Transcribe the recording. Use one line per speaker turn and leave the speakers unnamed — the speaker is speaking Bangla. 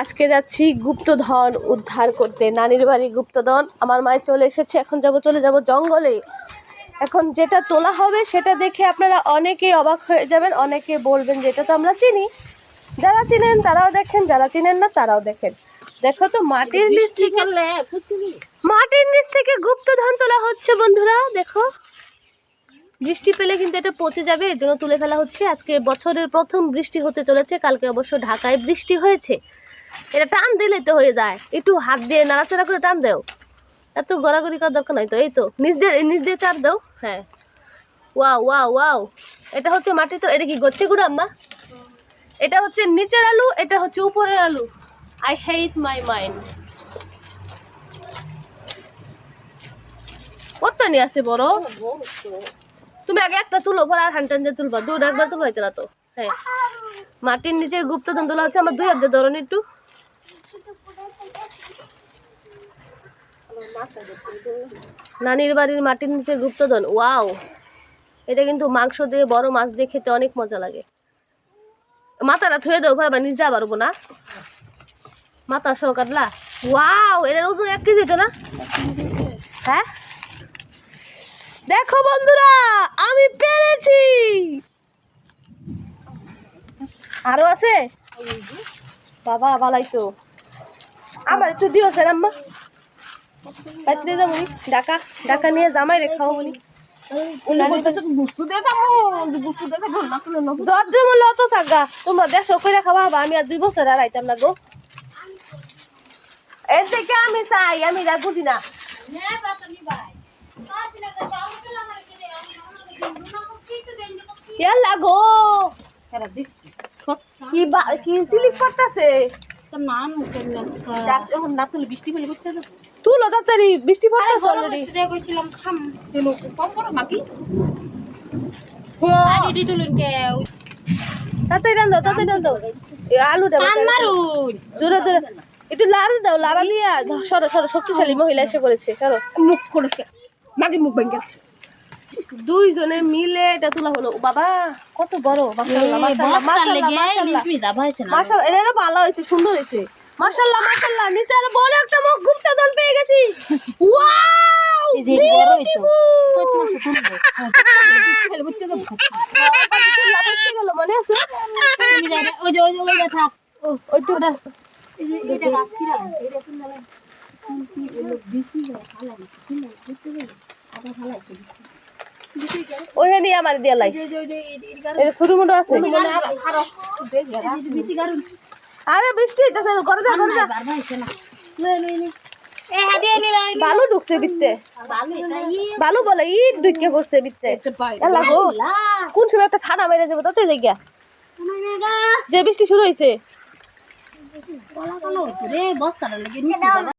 আজকে যাচ্ছি গুপ্তধন উদ্ধার করতে। নানির বাড়ি গুপ্তধন। আমার মায়ের চলে এসেছে। এখন যাব, চলে যাব জঙ্গলে। এখন যেটা তোলা হবে সেটা দেখে আপনারা অনেকেই অবাক হয়ে যাবেন, অনেকে বলবেন যে এটা তো আমরা চিনি। যারা চিনেন তারাও দেখেন, যারা চিনেন না তারাও দেখেন। দেখো তো, মাটির নিচ থেকে মাটির নিচ থেকে গুপ্তধন তোলা হচ্ছে বন্ধুরা, দেখো। বৃষ্টি পেলে কিন্তু এটা পচে যাবে, এর জন্য তুলে ফেলা হচ্ছে। আজকে বছরের প্রথম বৃষ্টি হতে চলেছে, কালকে অবশ্য ঢাকায় বৃষ্টি হয়েছে। এটা টান দিলে তো হয়ে যায়। একটু হাত দিয়ে নাড়াচাড়া করে টান দেও। এত গড়াগড়ি করার দরকার নাই তো, এই তো, নিচ দিয়ে নিচ দিয়ে চাপ দাও। হ্যাঁ। Wow wow wow. এটা হচ্ছে মাটি তো, এটা কি গচ্ছে গুঁড়ো, আম্মা? এটা হচ্ছে নিচের আলু, এটা হচ্ছে উপরের আলু। আই হেট মাই মাইন্ড কত নিয়ে আছে বড়? তুমি আগে একটা তুলো, পরে আর হান্টান দিয়ে তুলবা। দুটো একবার তুলো হইতে না তো। হ্যাঁ। মাটির নিচে গুপ্ত তোলা হচ্ছে, আমার দুই হাত দিয়ে ধরুন একটু। নানির বাড়ির মাটির নিচে গুপ্তধন, ওয়াও। এটা কিন্তু মাংস দিয়ে বড় মাছ দিয়ে খেতে অনেক মজা লাগে। মাথাটা থুয়ে দেবো ভাই নিজ যা পারব না। মাথা সহ কাটলা ওয়াও এটার ওজন এক কেজি তো না? হ্যাঁ? দেখো বন্ধুরা, আমি পেরেছি। আরও আছে? বাবা ভালাই তো আমার একটু স্যার আম্মা যাব ডাকা ডাকা নিয়ে জামাই রে খাও বলি জ্বর দিয়ে বললে অত থাকা তোমরা দেড়শো করে খাওয়া আমি আর দুই বছর আর আইতাম না গো। এর থেকে আমি চাই আমি যা বুঝি না। কি কি স্লিপ করতেছে?
বৃষ্টি ফেলে বুঝতে
তুলো তাড়াতাড়ি বৃষ্টি পড়তেছে অলরেডি
কইছিলাম খাম। দিল কম করে মাটি শাড়ি তুলুন কে
তাড়াতাড়ি রান দাও তাড়াতাড়ি রান দাও এই আলুটা
পান মারুন।
জোরে জোরে। একটু লাড়া দাও লাড়া দিয়া। সরো সরো শক্তিশালী মহিলা এসে পড়েছে সরো।
মুখ করে মাগি মুখ ভেঙে
দুইজনে মিলে এটা তোলা হলো। বাবা কত বড় মাশাআল্লাহ মাশাআল্লাহ মাশাআল্লাহ মাশাআল্লাহ। এটা তো ভালো হয়েছে সুন্দর হয়েছে। মাশাআল্লাহ মাশাআল্লাহ নিচে আলো বড় একটা মুখ গুপ্তধন পেয়ে গেছি ওয়াও
এই যে বড়ই তো সত মাসে ফেলে বুঝতে তো
গেল মনে আছে
তুমি জানো ওই যে ওই এই যে এটা এটা
ওইখানে আমার দিয়া লাইস ছোট মোটো আছে আরে বৃষ্টি হইতাছে করে যা করে যা। বালু ঢুকছে বিত্তে
ভালো
বালু বলে ইট ঢুকে পড়ছে বিত্তে কোন সময় একটা ছানা মেরে যাব তাতে যে বৃষ্টি শুরু হয়েছে
বস্তাটা